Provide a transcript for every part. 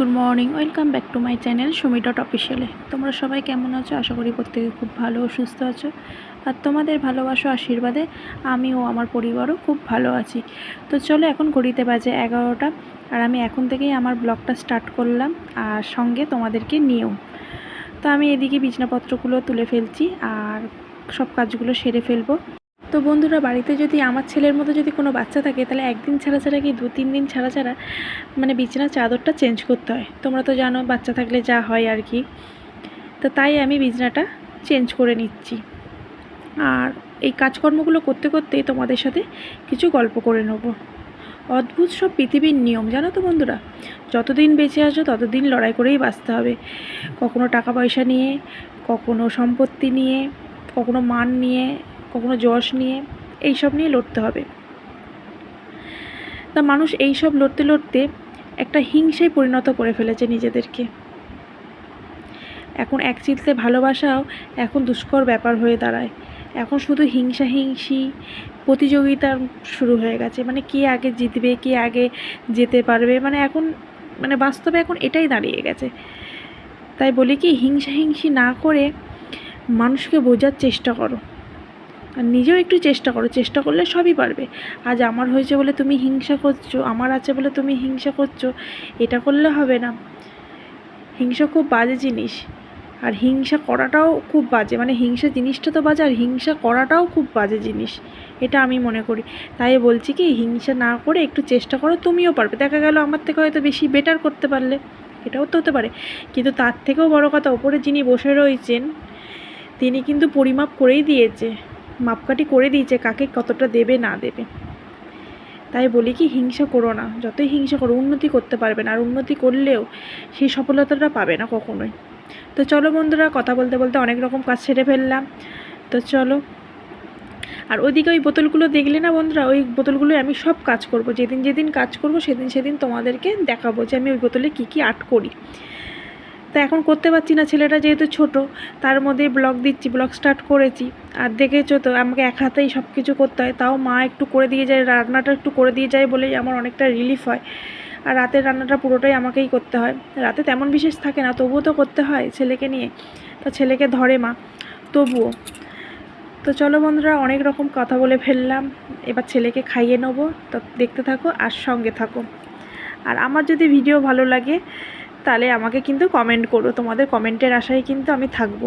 Good morning welcome back to my channel Sumi dot অফিসিয়ালে তোমরা সবাই কেমন আছো? আশা করি প্রত্যেকে খুব ভালো সুস্থ আছো। আর তোমাদের ভালোবাসো আশীর্বাদে আমি ও আমার পরিবারও খুব ভালো আছি। তো চলো এখন ঘড়িতে বাজে এগারোটা, আর আমি এখন থেকেই আমার ব্লগটা স্টার্ট করলাম, আর সঙ্গে তোমাদেরকে নিয়েও। তো আমি এদিকে বিছনাপত্রগুলো তুলে ফেলছি, আর সব কাজগুলো সেরে ফেলব। তো বন্ধুরা, বাড়িতে যদি আমার ছেলের মতো যদি কোনো বাচ্চা থাকে, তাহলে একদিন ছাড়া ছাড়া কি দু তিন দিন ছাড়া ছাড়া মানে বিছানার চাদরটা চেঞ্জ করতে হয়। তোমরা তো জানো বাচ্চা থাকলে যা হয় আর কি। তো তাই আমি বিছানাটা চেঞ্জ করে নিচ্ছি। আর এই কাজকর্মগুলো করতে করতেই তোমাদের সাথে কিছু গল্প করে নেব। অদ্ভুত সব পৃথিবীর নিয়ম, জানো তো বন্ধুরা? যতদিন বেঁচে আছো ততদিন লড়াই করেই বাঁচতে হবে। কখনো টাকা পয়সা নিয়ে, কখনো সম্পত্তি নিয়ে, কখনো মান নিয়ে কখনো যশ নিয়ে এই সব নিয়ে লড়তে হবে। তা মানুষ এই সব লড়তে লড়তে একটা হিংসায় পরিণত করে ফেলেছে নিজেদেরকে। এখন এক চিলতে ভালোবাসাও এখন দুষ্কর ব্যাপার হয়ে দাঁড়ায়। এখন শুধু হিংসা হিংসি প্রতিযোগিতা শুরু হয়ে গেছে। মানে কে আগে জিতবে, কে আগে যেতে পারবে? মানে এখন মানে বাস্তবে এখন এটাই দাঁড়িয়ে গেছে। তাই বলি কি হিংসা হিংসি না করে মানুষকে বোঝার চেষ্টা করো। আর নিজেও একটু চেষ্টা করো, চেষ্টা করলে সবই পারবে। আজ আমার হয়েছে বলে তুমি হিংসা করছ, আমার আছে বলে তুমি হিংসা করছ, এটা করলে হবে না। হিংসা খুব বাজে জিনিস। আর হিংসা করাটাও খুব বাজে মানে হিংসা জিনিসটা তো বাজে, আর হিংসা করাটাও খুব বাজে জিনিস, এটা আমি মনে করি। তাই বলছি কি, হিংসা না করে একটু চেষ্টা করো, তুমিও পারবে। দেখা গেল আমার থেকে হয়তো বেশি বেটার করতে পারলে, এটাও তো হতে পারে। কিন্তু তার থেকেও বড় কথা, ওপরে যিনি বসে রয়েছেন, তিনি কিন্তু পরিমাপ করেই দিয়েছে। মাপকাঠি করে দিয়েছে, কাকে কতটা দেবে, না দেবে। তাই বলি কি, হিংসা করো না। যতই হিংসা করো, উন্নতি করতে পারবে না। আর উন্নতি করলেও সেই সফলতাটা পাবে না কখনোই। তো চলো বন্ধুরা, কথা বলতে বলতে অনেক রকম কাজ সেরে ফেললাম। তো চলো। আর ওইদিকে ওই বোতলগুলো দেখলে না বন্ধুরা, ওই বোতলগুলো আমি সব কাজ করব। যেদিন যেদিন কাজ করব, সেদিন সেদিন তোমাদেরকে দেখাবো যে আমি ওই বোতলে কী কী আর্ট করি। তা এখন করতে পারছি না, ছেলেটা যেহেতু ছোট, তার মধ্যে ব্লগ দিচ্ছি, ব্লগ স্টার্ট করেছি। আর দেখেছ তো, আমাকে এক হাতেই সব কিছু করতে হয়, তাও মা একটু করে দিয়ে যায়, রান্নাটা একটু করে দিয়ে যায় বলেই আমার অনেকটা রিলিফ হয়। আর রাতের রান্নাটা পুরোটাই আমাকেই করতে হয়। রাতে তেমন বিশেষ থাকে না, তবুও তো করতে হয় ছেলেকে নিয়ে, তা ছেলেকে ধরে মা, তবুও। তো চলো বন্ধুরা, অনেক রকম কথা বলে ফেললাম, এবার ছেলেকে খাইয়ে নেব, তো দেখতে থাকো আর সঙ্গে থাকো। আর আমার যদি ভিডিও ভালো লাগে তাহলে আমাকে কিন্তু কমেন্ট করো। তোমাদের কমেন্টের আশায় কিন্তু আমি থাকব।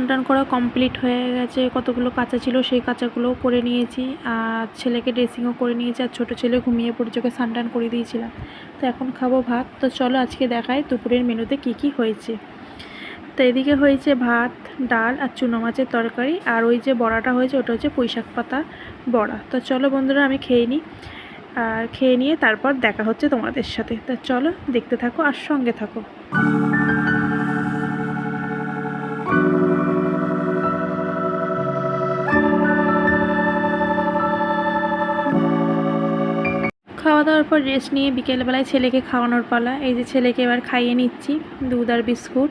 স্নান টান করা কমপ্লিট হয়ে গেছে, কতগুলো কাঁচা ছিল সেই কাঁচাগুলোও করে নিয়েছি, আর ছেলেকে ড্রেসিংও করে নিয়েছি, আর ছোটো ছেলে ঘুমিয়ে পড়েছে, ওকে স্নান টান করে দিয়েছিলাম। তো এখন খাব ভাত। তো চলো আজকে দেখাই দুপুরের মেনুতে কি কি হয়েছে। তো এদিকে হয়েছে ভাত, ডাল, আর চুনো মাছের তরকারি, আর ওই যে বড়াটা হয়েছে, ওটা হচ্ছে পুঁইশাক পাতা বড়া। তো চলো বন্ধুরা, আমি খেয়ে নিই। আর খেয়ে নিয়ে তারপর দেখা হচ্ছে তোমাদের সাথে। তা চলো দেখতে থাকো আর সঙ্গে থাকো। খাওয়া দাওয়ার পর রেস্ট নিয়ে বিকেলবেলায় ছেলেকে খাওয়ানোর পালা। এই যে ছেলেকে এবার খাইয়ে নিচ্ছি, দুধ আর বিস্কুট।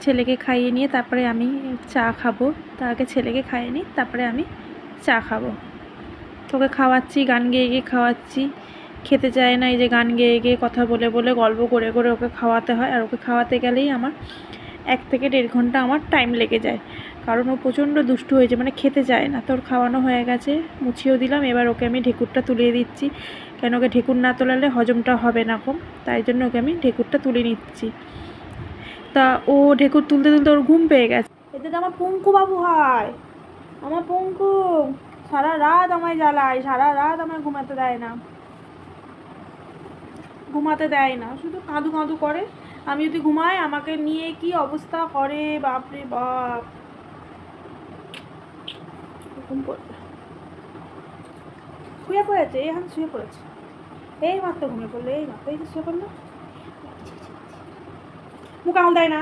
ছেলেকে খাইয়ে নিয়ে তারপরে আমি চা খাব। তার আগে ছেলেকে খাইয়ে নিই, তারপরে আমি চা খাব। তোকে খাওয়াচ্ছি, গান গেয়ে গিয়ে খাওয়াচ্ছি। খেতে চায় না এই যে গান গেয়ে গিয়ে কথা বলে বলে গল্প করে করে ওকে খাওয়াতে হয়। আর ওকে খাওয়াতে গেলেই আমার এক থেকে দেড় ঘণ্টা আমার টাইম লেগে যায়। কারণ ও প্রচণ্ড দুষ্টু হয়েছে মানে খেতে চায় না। তোর খাওয়ানো হয়ে গেছে, মুছিয়েও দিলাম, এবার ওকে আমি ঢেকুরটা তুলিয়ে দিচ্ছি। কেন ওকে ঢেকুর না তোলালে হজমটা হবে না কম, তাই জন্য ওকে আমি ঢেকুরটা তুলে নিচ্ছি। তা ও ঢেকুর তুলতে তুলতে ওর ঘুম পেয়ে গেছে। এতে তো আমার পঙ্কু বাবু হয়। আমার পঙ্কু সারা রাত আমায় জ্বালায়, সারা রাত আমায় ঘুমাতে দেয় না। ঘুমাতে দেয় না, শুধু কাঁদু কাঁদু করে। আমি যদি ঘুমাই, আমাকে নিয়ে কি অবস্থা করে? বাপরে বাপ। ঘুম পড়বে। শুয়ে পড়েছে, এই এখন শুয়ে পড়েছে। এই মাত্র ঘুমিয়ে পড়ল, এই মাত্র এই শুয়ে পড়ল। মুখ আমল দেয় না।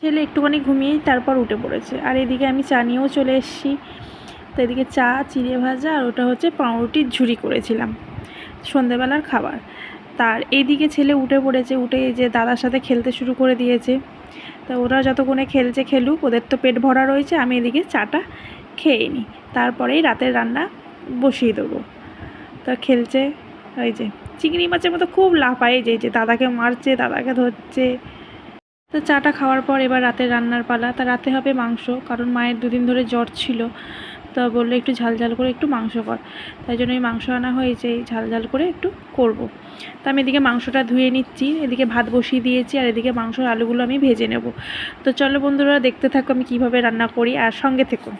ছেলে একটুখানি ঘুমিয়ে তারপর উঠে পড়েছে। আর এদিকে আমি চা নিয়েও চলে এসেছি। তো এদিকে চা, চিড়ে ভাজা আর ওটা হচ্ছে পাউরুটির ঝুড়ি করেছিলাম সন্ধেবেলার খাবার। তার এইদিকে ছেলে উঠে পড়েছে, উঠে যে দাদার সাথে খেলতে শুরু করে দিয়েছে। তা ওরা যতক্ষণে খেলছে খেলুক, ওদের তো পেট ভরা রয়েছে, আমি এদিকে চাটা খেয়ে নিই। তারপরেই রাতের রান্না বসিয়ে দেবো। তা খেলছে ওই যে চিংড়ি মাছের মতো খুব লাফায় যে যে, দাদাকে মারছে, দাদাকে ধরছে। তো চাটা খাওয়ার পর এবার রাতের রান্নার পালা। তা রাতে হবে মাংস, কারণ মায়ের দুদিন ধরে জ্বর ছিল। তা বলল একটু ঝাল ঝাল করে একটু মাংস কর। তাই জন্য এই মাংস আনা হয়েছে, এই ঝাল ঝাল করে একটু করব। তা আমি এদিকে মাংসটা ধুয়ে নিচ্ছি, এদিকে ভাত বসিয়ে দিয়েছি, আর এদিকে মাংসর আলুগুলো আমি ভেজে নেব। তো চলো বন্ধুরা দেখতে থাকো আমি কীভাবে রান্না করি, আর সঙ্গে থেকো।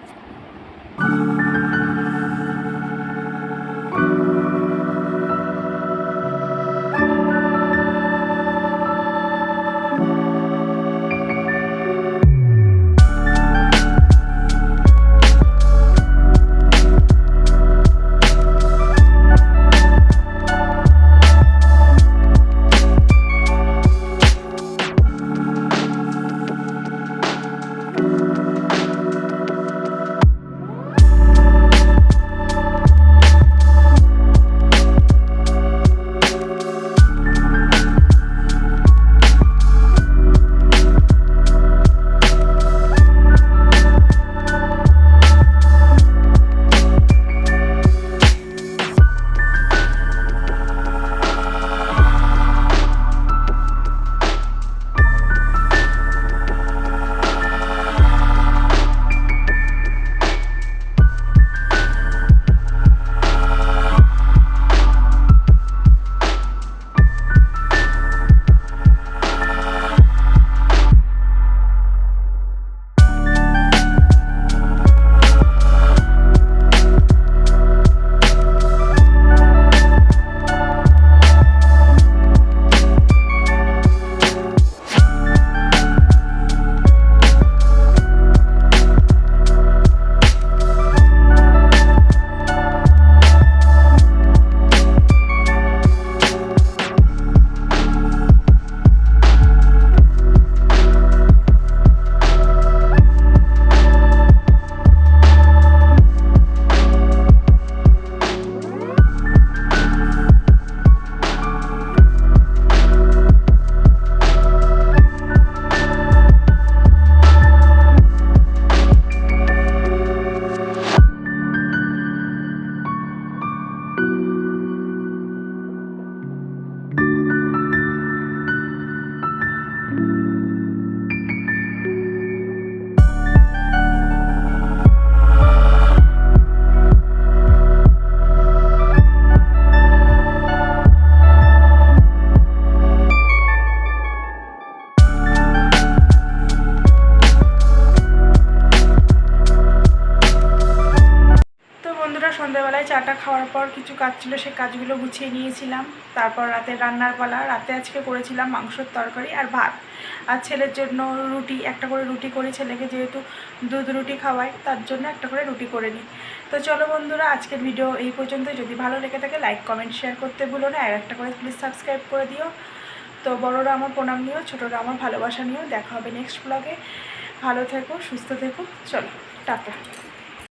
ছিল, সে কাজগুলো গুছিয়ে নিয়েছিলাম। তারপর রাতে রান্নার পালা, রাতে আজকে করেছিলাম মাংসর তরকারি আর ভাত। আর ছেলের জন্য রুটি, একটা করে রুটি করে, ছেলেকে যেহেতু দুধ রুটি খাওয়াই, তার জন্য একটা করে রুটি করে নিই। তো চলো বন্ধুরা, আজকের ভিডিও এই পর্যন্ত। যদি ভালো লেগে থাকে লাইক কমেন্ট শেয়ার করতে ভুলো না। আর একটা করে প্লিজ সাবস্ক্রাইব করে দিও। তো বড়রা আমার প্রণাম নিও ছোটরা আমার ভালোবাসা নিও। দেখা হবে নেক্সট ব্লগে ভালো থেকো, সুস্থ থেকো। চলো, টাটা।